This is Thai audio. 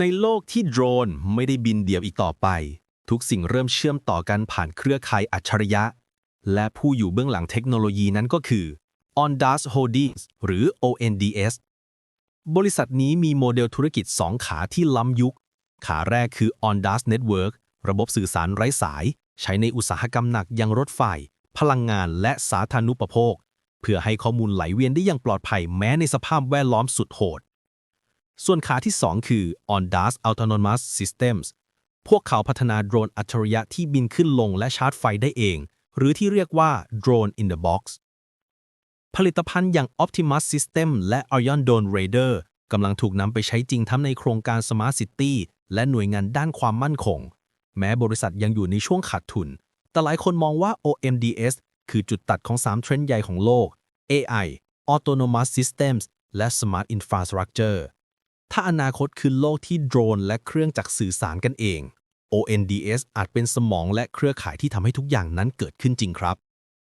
ในโลกที่โดรนไม่ได้บินเดี่ยวอีกต่อไป ทุกสิ่งเริ่มเชื่อมต่อกันผ่านเครือข่ายอัจฉริยะ และผู้อยู่เบื้องหลังเทคโนโลยีนั้นก็คือ Ondas Holdings หรือ ONDS บริษัทนี้มีโมเดลธุรกิจ 2 ขาที่ล้ำยุค ขาแรกคือ Ondas Network ระบบสื่อสารไร้สาย ใช้ในอุตสาหกรรมหนักอยังรถไฟ พลังงานและสาธารณูปโภค เพื่อให้ข้อมูลไหลเวียนได้อย่างปลอดภัยแม้ในสภาพแวดล้อมสุดโหด ส่วนขาที่ 2 คือ Ondas Autonomous Systems พวกเขาพัฒนาโดรนอัจฉริยะที่บินขึ้นลงและชาร์จไฟได้เอง หรือที่เรียกว่า Drone in the Box ผลิตภัณฑ์อย่าง Optimus System และ Orion Drone Raider กำลังถูกนำไปใช้จริงทั้งในโครงการ Smart City และหน่วยงานด้านความมั่นคง แม้บริษัทยังอยู่ในช่วงขาดทุน แต่หลายคนมองว่า OMDS คือจุดตัดของ 3 เทรนด์ใหญ่ของโลก AI Autonomous Systems และ Smart Infrastructure ถ้าอนาคตคือโลกที่โดรนและเครื่องจักรสื่อสารกันเอง ONDS อาจเป็นสมองและเครือข่ายที่ทำให้ทุกอย่างนั้นเกิดขึ้นจริงครับ